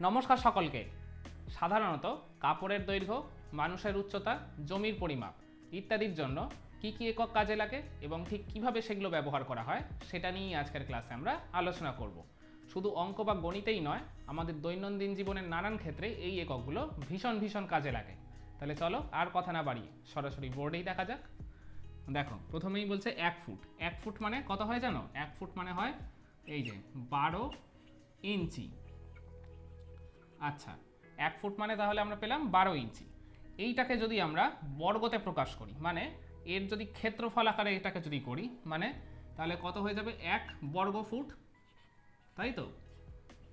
নমস্কার সকলকে। সাধারণত কাপড়ের দৈর্ঘ্য, মানুষের উচ্চতা, জমির পরিমাপ ইত্যাদির জন্য কি কি একক কাজে লাগে এবং ঠিক কীভাবে সেগুলো ব্যবহার করা হয় সেটা নিয়েই আজকের ক্লাসে আমরা আলোচনা করব। শুধু অঙ্ক বা গণিতেই নয়, আমাদের দৈনন্দিন জীবনের নানান ক্ষেত্রে এই এককগুলো ভীষণ ভীষণ কাজে লাগে। তাহলে চলো আর কথা না বাড়িয়ে সরাসরি বোর্ডেই দেখা যাক। দেখো, প্রথমেই বলছে এক ফুট। এক ফুট মানে কত হয় জানো? এক ফুট মানে হয় এই যে বারো ইঞ্চি। আচ্ছা এক ফুট মানে তাহলে আমরা পেলাম বারো ইঞ্চি। এইটাকে যদি আমরা বর্গতে প্রকাশ করি মানে এর যদি ক্ষেত্রফল আকারে এটাকে যদি করি মানে তাহলে কত হয়ে যাবে? এক বর্গ ফুট, তাই তো?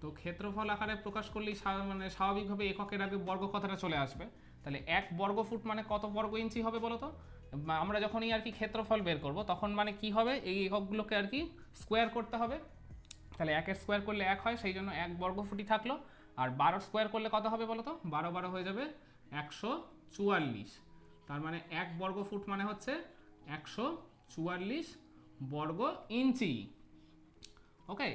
তো ক্ষেত্রফল আকারে প্রকাশ করলেই মানে স্বাভাবিকভাবে এককের আগে বর্গ কথাটা চলে আসবে। তাহলে এক বর্গ ফুট মানে কত বর্গ ইঞ্চি হবে বলো তো? আমরা যখনই আর কি ক্ষেত্রফল বের করব, তখন মানে কি হবে? এই এককগুলোকে আর কি স্কোয়ার করতে হবে। তাহলে একের স্কোয়ার করলে এক হয়, সেই জন্য এক বর্গ ফুটই থাকল। আর বারো স্কোয়ার করলে কত হবে বলো তো বারো বারো হয়ে যাবে একশো চুয়াল্লিশ। তার মানে এক বর্গ ফুট মানে হচ্ছে একশো চুয়াল্লিশ বর্গ ইঞ্চি। ওকে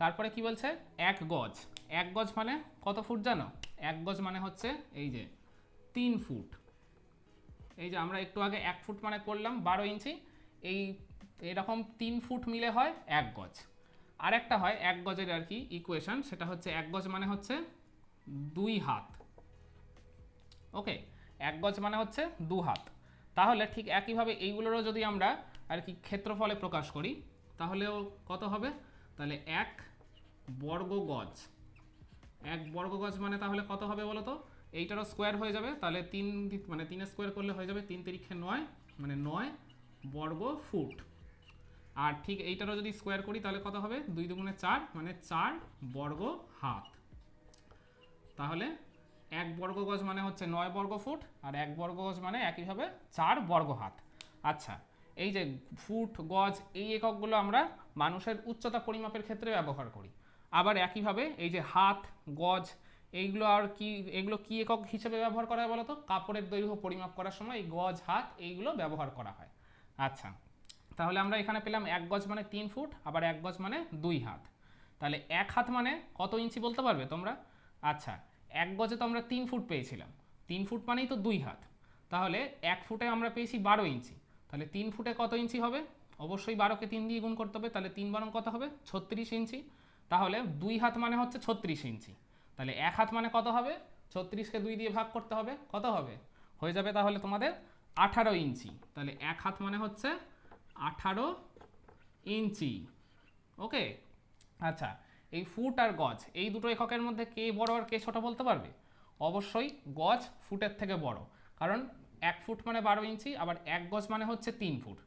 তারপরে কি বলছে? এক গজ। এক গজ মানে কত ফুট জানো? এক গজ মানে হচ্ছে এই যে তিন ফুট। এই যে আমরা একটু আগে এক ফুট মানে করলাম বারো ইঞ্চি। এই এরকম তিন ফুট মিলে হয় এক গজ। আর একটা হয় এক গজের আর কি ইকুয়েশন সেটা হচ্ছে এক গজ মানে হচ্ছে দুই হাত। ওকে এক গজ মানে হচ্ছে দু হাত। তাহলে ঠিক একইভাবে এইগুলোরও যদি আমরা আর কি ক্ষেত্রফলে প্রকাশ করি, তাহলেও কত হবে? তাহলে এক বর্গ গজ। এক বর্গ গজ মানে তাহলে কত হবে বলো তো? এইটারও স্কোয়ার হয়ে যাবে, তাহলে তিন মানে তিনে স্কোয়ার করলে হয়ে যাবে তিন তিরিখে নয় মানে নয় বর্গ ফুট। আর ঠিক এইটারও যদি স্কোয়ার করি, তাহলে কত হবে? দুই দুগুণে চার মানে চার বর্গ হাত। তাহলে এক বর্গ গজ মানে হচ্ছে নয় বর্গ ফুট, আর এক বর্গ গজ মানে একইভাবে চার বর্গ হাত। আচ্ছা এই যে ফুট, গজ, এই এককগুলো আমরা মানুষের উচ্চতা পরিমাপের ক্ষেত্রে ব্যবহার করি। আবার একইভাবে এই যে হাত, গজ, এইগুলো আর কি, এগুলো কি একক হিসেবে ব্যবহার করা হয় বলতো? কাপড়ের দৈর্ঘ্য পরিমাপ করার সময় এই গজ, হাত এইগুলো ব্যবহার করা হয়। আচ্ছা তাহলে আমরা এখানে পেলাম এক গজ মানে তিন ফুট, আবার এক গজ মানে দুই হাত। তাহলে এক হাত মানে কত ইঞ্চি বলতে পারবে তোমরা? আচ্ছা এক গজে তো আমরা তিন ফুট পেয়েছিলাম। তিন ফুট মানেই তো দুই হাত। তাহলে এক ফুটে আমরা পেয়েছি বারো ইঞ্চি। তাহলে তিন ফুটে কত ইঞ্চি হবে? অবশ্যই বারোকে তিন দিয়ে গুণ করতে হবে, তাহলে তিন বারং কত হবে? ছত্রিশ ইঞ্চি। তাহলে দুই হাত মানে হচ্ছে ছত্রিশ ইঞ্চি। তাহলে এক হাত মানে কত হবে? ছত্রিশকে দুই দিয়ে ভাগ করতে হবে, কত হবে? হয়ে যাবে তাহলে তোমাদের আঠারো ইঞ্চি। তাহলে এক হাত মানে হচ্ছে আঠারো ইঞ্চি। ওকে? আচ্ছা এই ফুট আর গজ, এই দুটো এককের মধ্যে কে বড় আর কে ছোট বলতে পারবে? অবশ্যই গজ ফুটের থেকে বড়। কারণ এক ফুট মানে বারো ইঞ্চি, আবার এক গজ মানে হচ্ছে তিন ফুট।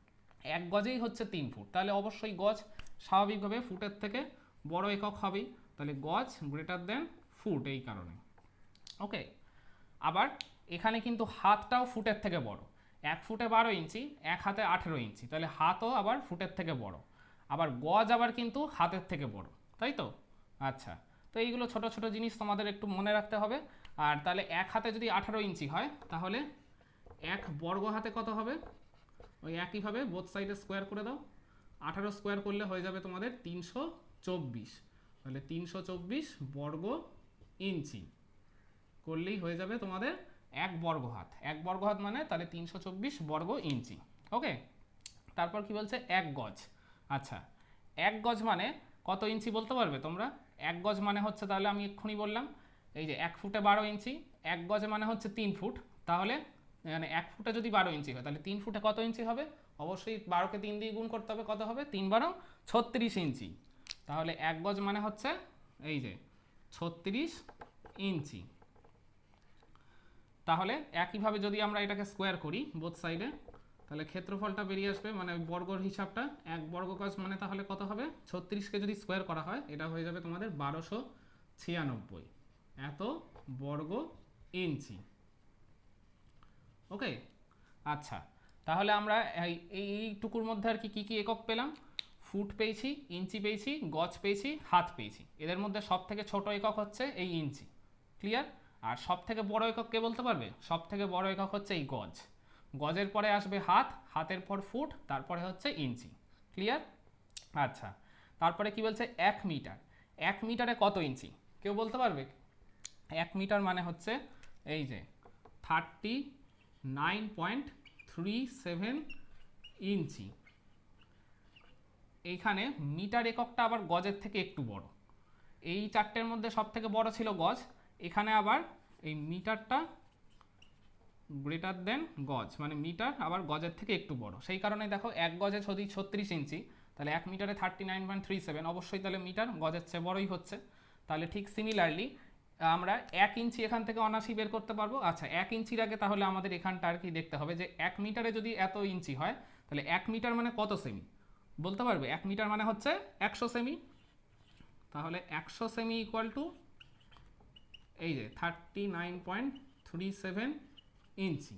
এক গজেই হচ্ছে তিন ফুট। তাহলে অবশ্যই গজ স্বাভাবিকভাবে ফুটের থেকে বড় একক হবেই। তাহলে গজ গ্রেটার দেন ফুট এই কারণে। ওকে? আবার এখানে কিন্তু হাতটাও ফুটের থেকে বড়। এক ফুটে বারো ইঞ্চি, এক হাতে আঠেরো ইঞ্চি। তাহলে হাতও আবার ফুটের থেকে বড়। আবার গজ আবার কিন্তু হাতের থেকে বড়। তাই তো? আচ্ছা। তো এইগুলো ছোট ছোট জিনিস তোমাদের একটু মনে রাখতে হবে। আর তাহলে এক হাতে যদি আঠারো ইঞ্চি হয়, তাহলে এক বর্গ হাতে কত হবে? ওই একইভাবে বোথ সাইডে স্কোয়ার করে দাও। আঠারো স্কোয়ার করলে হয়ে যাবে তোমাদের তিনশো চব্বিশ। তাহলে তিনশো চব্বিশ বর্গ ইঞ্চি। করলেই হয়ে যাবে তোমাদের এক বর্গ হাত। এক বর্গ হাত মানে তাহলে তিনশো চব্বিশ বর্গ ইঞ্চি। ওকে? তারপর কি বলছে? এক গজ। আচ্ছা এক গজ মানে কত ইঞ্চি বলতে পারবে তোমরা? এক গজ মানে হচ্ছে তাহলে আমি এক্ষুনি বললাম, এই যে এক ফুটে বারো ইঞ্চি। এক গজে মানে হচ্ছে তিন ফুট। তাহলে মানে এক ফুটে যদি বারো ইঞ্চি হয়, তাহলে তিন ফুটে কত ইঞ্চি হবে? অবশ্যই বারোকে তিন দিয়ে গুণ করতে হবে, কত হবে? তিন বারো, ছত্রিশ ইঞ্চি। তাহলে এক গজ মানে হচ্ছে, এই যে, ছত্রিশ ইঞ্চি। তাহলে একইভাবে যদি আমরা এটাকে স্কোয়ার করি বোথ সাইডে তাহলে ক্ষেত্রফলটা বেরিয়ে আসবে মানে বর্গর হিসাবটা, এক বর্গ গজ মানে তাহলে কত হবে? ছত্রিশকে যদি স্কোয়ার করা হয়, এটা হয়ে যাবে তোমাদের বারোশো ছিয়ানব্বই। এত বর্গ ইঞ্চি। ওকে আচ্ছা তাহলে আমরা এই, এইটুকুর মধ্যে আর কি, কী কী একক পেলাম? ফুট পেয়েছি, ইঞ্চি পেয়েছি, গজ পেয়েছি, হাত পেয়েছি। এদের মধ্যে সব থেকে ছোট একক হচ্ছে এই ইঞ্চি। ক্লিয়ার আর সব থেকে বড় একক কে বলতে পারবে? সব থেকে বড় একক হচ্ছে এই গজ। গজের পরে আসবে হাত, হাতের পর ফুট, তারপরে হচ্ছে ইঞ্চি। ক্লিয়ার আচ্ছা তারপরে কি বলছে? এক মিটার। এক মিটারে কত ইঞ্চি? কেউ বলতে পারবে? এক মিটার মানে হচ্ছে এই যে thirty nine point three seven inch. এইখানে মিটার এককটা আবার গজের থেকে একটু বড়। এই চারটের মধ্যে সব থেকে বড় ছিল গজ। এখানে আবার এই মিটারটা গ্রেটার দেন গজ মানে মিটার আবার গজের থেকে একটু বড়। সেই কারণে দেখো এক গজে যদি ছত্রিশ ইঞ্চি, তাহলে এক মিটারে thirty nine point three seven অবশ্যই তাহলে মিটার গজের চেয়ে বড়ই হচ্ছে। তাহলে ঠিক সিমিলারলি আমরা এক ইঞ্চি এখান থেকে অনাশি বের করতে পারব। আচ্ছা এক ইঞ্চির আগে তাহলে আমাদের এখানটা আর কি দেখতে হবে যে এক মিটারে যদি এত ইঞ্চি হয়, তাহলে এক মিটার মানে কত সেমি বলতে পারবে? এক মিটার মানে হচ্ছে একশো সেমি তাহলে একশো সেমি ইকুয়াল টু এই যে thirty nine point three seven inch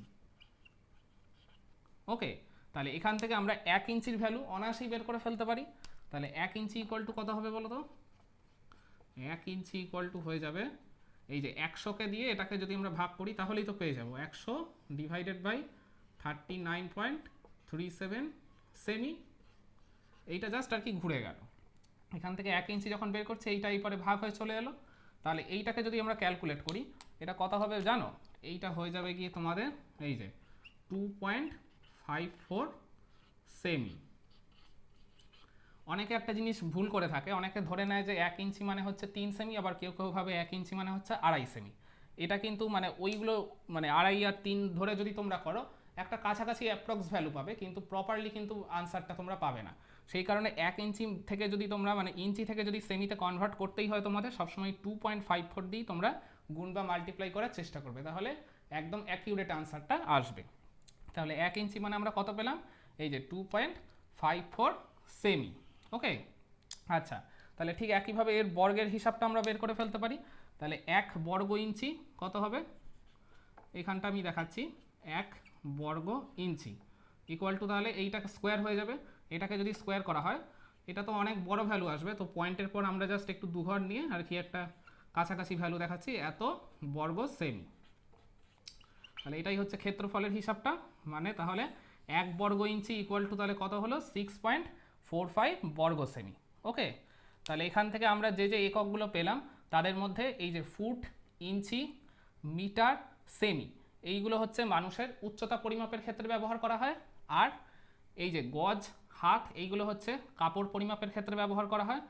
okay তাহলে এখান থেকে আমরা এক ইঞ্চির ভ্যালু অনায়াসেই বের করে ফেলতে পারি। তাহলে এক ইঞ্চি ইকুয়াল টু কত হবে বলো তো এক ইঞ্চি ইকুয়াল টু হয়ে যাবে এই যে একশোকে দিয়ে এটাকে যদি আমরা ভাগ করি, তাহলেই তো পেয়ে যাব। একশো divided by thirty nine point three seven semi এইটা জাস্ট আর কি ঘুরে গেল। এখান থেকে এক ইঞ্চি যখন বের করছে, এইটা এই পরে ভাগ হয়ে চলে এলো। তাহলে এইটাকে যদি আমরা ক্যালকুলেট করি, এটা কত হবে জানো? এইটা হয়ে যাবে গিয়ে তোমাদের এই যে টু পয়েন্ট ফাইভ ফোর সেমি অনেকে একটা জিনিস ভুল করে থাকে, অনেকে ধরে নেয় যে এক ইঞ্চি মানে হচ্ছে তিন সেমি আবার কেউ কেউ ভাবে এক ইঞ্চি মানে হচ্ছে আড়াই সেমি এটা কিন্তু মানে ওইগুলো মানে আড়াই আর তিন ধরে যদি তোমরা করো, একটা কাছাকাছি অ্যাপ্রক্স ভ্যালু পাবে, কিন্তু প্রপারলি কিন্তু আনসারটা তোমরা পাবে না। সেই কারণে এক ইঞ্চি থেকে যদি তোমরা মানে ইঞ্চি থেকে যদি সেমিতে কনভার্ট করতেই হয় তোমাদের, সবসময় টু পয়েন্ট ফাইভ ফোর দিয়েই তোমরা গুণ বা মাল্টিপ্লাই করার চেষ্টা করবে। তাহলে একদম অ্যাকিউরেট আনসারটা আসবে। তাহলে এক ইঞ্চি মানে আমরা কত পেলাম? এই যে টু পয়েন্ট ফাইভ ফোর সেমি ওকে আচ্ছা তাহলে ঠিক একইভাবে এর বর্গের হিসাবটা আমরা বের করে ফেলতে পারি। তাহলে এক বর্গ ইঞ্চি কত হবে? এখানটা আমি দেখাচ্ছি, এক বর্গ ইঞ্চি। ইকুয়াল টু তাহলে এইটাকে স্কোয়ার হয়ে যাবে। এটাকে যদি স্কোয়ার করা হয়, এটা তো অনেক বড় ভ্যালু আসবে। তো পয়েন্টের পর আমরা জাস্ট একটু দুঘর নিয়ে আর কি একটা কাছাকাছি ভ্যালু দেখাচ্ছি, এত বর্গ সেমি তাহলে এটাই হচ্ছে ক্ষেত্রফলের হিসাবটা। মানে তাহলে এক বর্গ ইঞ্চি ইকুয়াল টু তাহলে কত হলো? সিক্স পয়েন্ট ফোর ফাইভ বর্গ সেমি ওকে তাহলে এখান থেকে আমরা যে যে এককগুলো পেলাম, তাদের মধ্যে এই যে ফুট, ইঞ্চি, মিটার সেমি এইগুলো হচ্ছে মানুষের উচ্চতা পরিমাপের ক্ষেত্রে ব্যবহার করা হয়। আর এই যে গজ হাত, এইগুলো হচ্ছে কাপড় পরিমাপের ক্ষেত্রে ব্যবহার করা হয়।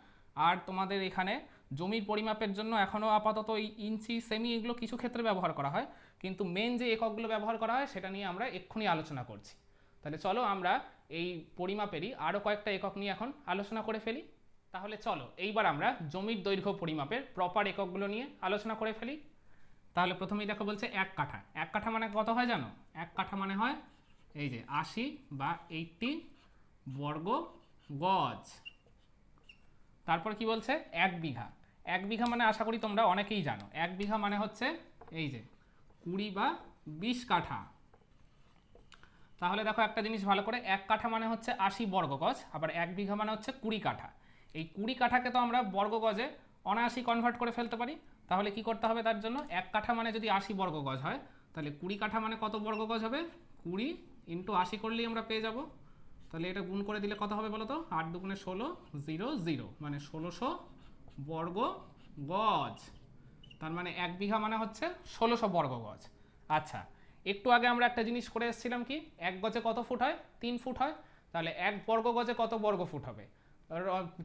আর তোমাদের এখানে জমির পরিমাপের জন্য এখনও আপাতত এই ইঞ্চি, সেমি এগুলো কিছু ক্ষেত্রে ব্যবহার করা হয়। কিন্তু মেন যে এককগুলো ব্যবহার করা হয়, সেটা নিয়ে আমরা এক্ষুনি আলোচনা করছি। তাহলে চলো আমরা এই পরিমাপেরই আরও কয়েকটা একক নিয়ে এখন আলোচনা করে ফেলি। তাহলে চলো, এইবার আমরা জমির দৈর্ঘ্য পরিমাপের প্রপার এককগুলো নিয়ে আলোচনা করে ফেলি। তাহলে প্রথমেই দেখো বলছে এক কাঠা। এক কাঠা মানে কত হয় জানো? এক কাঠা মানে হয় এই যে আশি বা এইটটি বর্গ গজ। তারপর কি বলছে? এক বিঘা। এক বিঘা মানে আশা করি তোমরা অনেকেই জানো। এক বিঘা মানে হচ্ছে এই যে কুড়ি বা বিশ কাঠা। তাহলে দেখো একটা জিনিস ভালো করে, এক কাঠা মানে হচ্ছে আশি বর্গ গজ, আবার এক বিঘা মানে হচ্ছে কুড়ি কাঠা। এই কুড়ি কাঠাকে তো আমরা বর্গ গজে অনায়াসি কনভার্ট করে ফেলতে পারি। তাহলে কি করতে হবে তার জন্য? এক কাঠা মানে যদি আশি বর্গ গজ হয়, তাহলে কুড়ি কাঠা মানে কত বর্গ গজ হবে? কুড়ি ইন্টু আশি করলেই আমরা পেয়ে যাব। তাহলে এটা গুণ করে দিলে কত হবে বলো তো আট দুগুণে ষোলো, জিরো জিরো। মানে ষোলোশো বর্গ গজ। তার মানে এক বিঘা মানে হচ্ছে ষোলোশো বর্গ গজ। আচ্ছা একটু আগে আমরা একটা জিনিস করে এসেছিলাম কি? এক গজে কত ফুট হয়? তিন ফুট হয়। তাহলে এক বর্গ গজে কত বর্গ ফুট হবে?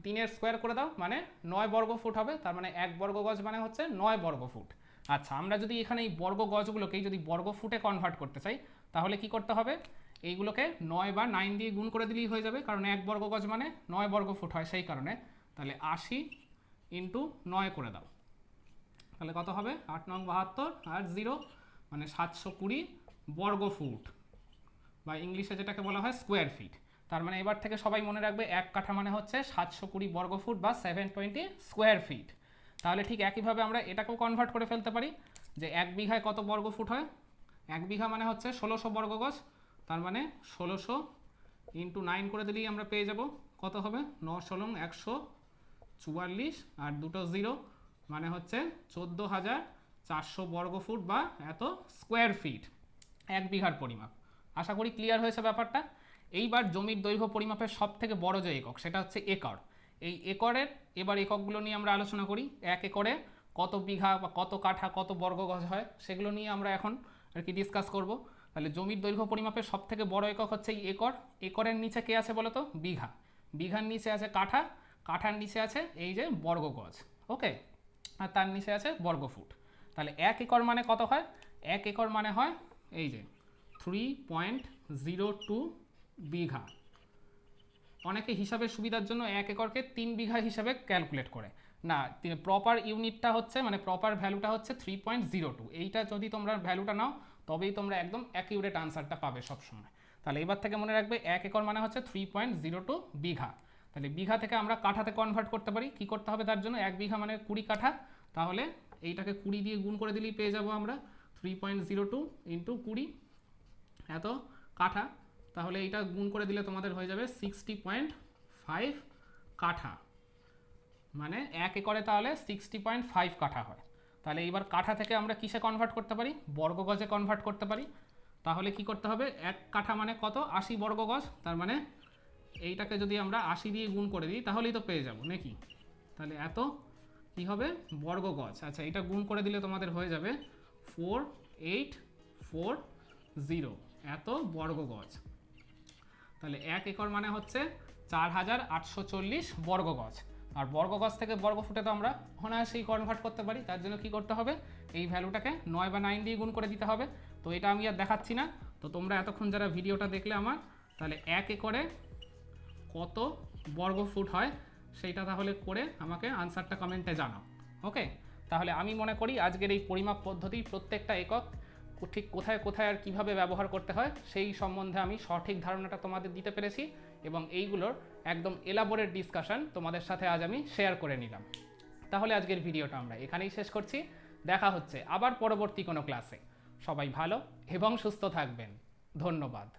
তিনের স্কোয়ার করে দাও মানে নয় বর্গ ফুট হবে। তার মানে এক বর্গ গজ মানে হচ্ছে নয় বর্গ ফুট। আচ্ছা আমরা যদি এখানে এই বর্গ গজগুলোকেই যদি বর্গ ফুটে কনভার্ট করতে চাই, তাহলে কি করতে হবে? এইগুলোকে নয় বা নাইন দিয়ে গুণ করে দিলেই হয়ে যাবে, কারণ এক বর্গ গজ মানে নয় বর্গ ফুট হয় সেই কারণে। তাহলে আশি ইন্টু নয় করে দাও। তাহলে কত হবে? আট নং বাহাত্তর আর জিরো মানে সাতশো কুড়ি বর্গ ফুট, বা ইংলিশে যেটাকে বলা হয় স্কোয়ার ফিট তার মানে এবার থেকে সবাই মনে রাখবে, এক কাঠা মানে হচ্ছে সাতশো কুড়ি বর্গ ফুট বা সেভেন টোয়েন্টি স্কোয়ার ফিট তাহলে ঠিক একইভাবে আমরা এটাকেও কনভার্ট করে ফেলতে পারি যে এক বিঘায় কত বর্গ ফুট হয়? এক বিঘা মানে হচ্ছে ষোলোশো বর্গ গজ, তার মানে ষোলোশো ইন্টু নাইন করে দিলেই আমরা পেয়ে যাব। কত হবে? ন ষোলং একশো চুয়াল্লিশ আর দুটো জিরো মানে হচ্ছে চোদ্দ হাজার চারশো বর্গ ফুট বা এত স্কোয়ার ফিট এক বিঘার পরিমাপ। আশা করি ক্লিয়ার হয়েছে ব্যাপারটা। এইবার জমির দৈর্ঘ্য পরিমাপের সব থেকে বড় যে একক, সেটা হচ্ছে একর। এই একরের, এবার এককগুলো নিয়ে আমরা আলোচনা করি। এক একরে কত বিঘা বা কত কাঠা, কত বর্গ গজ হয়, সেগুলো নিয়ে আমরা এখন আর কি ডিসকাস করব। তাহলে জমির দৈর্ঘ্য পরিমাপের সব থেকে বড় একক হচ্ছে এই একর। একরের নিচে কে আছে বলো তো বিঘা। বিঘার নিচে আছে কাঠা। কাঠার নিচে আছে এই যে বর্গ গজ। ওকে? আর তার নিচে আছে বর্গ ফুট তাহলে এক একর মানে কত হয়? এক একর মানে হয় এই যে থ্রি পয়েন্ট জিরো টু বিঘা। অনেকে হিসাবের সুবিধার জন্য এক একরকে তিন বিঘা হিসাবে ক্যালকুলেট করে। না প্রপার ইউনিটটা হচ্ছে মানে প্রপার ভ্যালুটা হচ্ছে থ্রি পয়েন্ট জিরো টু এইটা যদি তোমরা ভ্যালুটা নাও, তবেই তোমরা একদম অ্যাকিউরেট আনসারটা পাবে সবসময়। তাহলে এবার থেকে মনে রাখবে, এক একর মানে হচ্ছে থ্রি পয়েন্ট জিরো টু বিঘা। তাহলে বিঘা থেকে আমরা কাঠাতে কনভার্ট করতে পারি। কি করতে হবে তার জন্য? এক বিঘা মানে কুড়ি কাঠা। তাহলে এইটাকে কুড়ি দিয়ে গুণ করে দিলেই পেয়ে যাব আমরা three point zero two into কুড়ি। এত কাঠা। তাহলে এইটা গুণ করে দিলে তোমাদের হয়ে যাবে সিক্সটি পয়েন্ট ফাইভ কাঠা। মানে এক একরে তাহলে সিক্সটি পয়েন্ট ফাইভ কাঠা হয়। তাহলে এইবার কাঠা থেকে আমরা কিসে কনভার্ট করতে পারি? বর্গ গজে কনভার্ট করতে পারি। তাহলে কি করতে হবে? এক কাঠা মানে কত? আশি বর্গ গজ তার মানে এইটাকে যদি আমরা আশি দিয়ে গুণ করে দিই, তাহলেই তো পেয়ে যাব, নাকি? তাহলে এত কি হবে? বর্গ গজ আচ্ছা এটা গুণ করে দিলে তোমাদের হয়ে যাবে ফোর এইট ফোর জিরো এত বর্গ গজ তাহলে এক একর মানে হচ্ছে চার হাজার আটশো চল্লিশ বর্গ গজ আর বর্গ গজ থেকে বর্গ ফুটে তো আমরা অনায়াসেই কনভার্ট করতে পারি, তার জন্য কি করতে হবে? এই ভ্যালুটাকে নয় বা নাইন দিয়ে গুণ করে দিতে হবে। তো এটা আমি আর দেখাচ্ছি না। তো তোমরা এতক্ষণ যারা ভিডিওটা দেখলে আমার, তাহলে এক একরে কত বর্গ ফুট হয় সেইটা তাহলে করে আমাকে আনসারটা কমেন্টে জানাও। ওকে তাহলে আমি মনে করি আজকের এই পরিমাপ পদ্ধতি প্রত্যেকটা একক ঠিক কোথায় কোথায় আর কীভাবে ব্যবহার করতে হয়, সেই সম্বন্ধে আমি সঠিক ধারণাটা তোমাদের দিতে পেরেছি এবং এইগুলোর একদম এলাবোরেট ডিসকাশন তোমাদের সাথে আজ আমি শেয়ার করে নিলাম। তাহলে আজকের ভিডিওটা আমরা এখানেই শেষ করছি। দেখা হচ্ছে আবার পরবর্তী কোনো ক্লাসে সবাই ভালো এবং সুস্থ থাকবেন। ধন্যবাদ।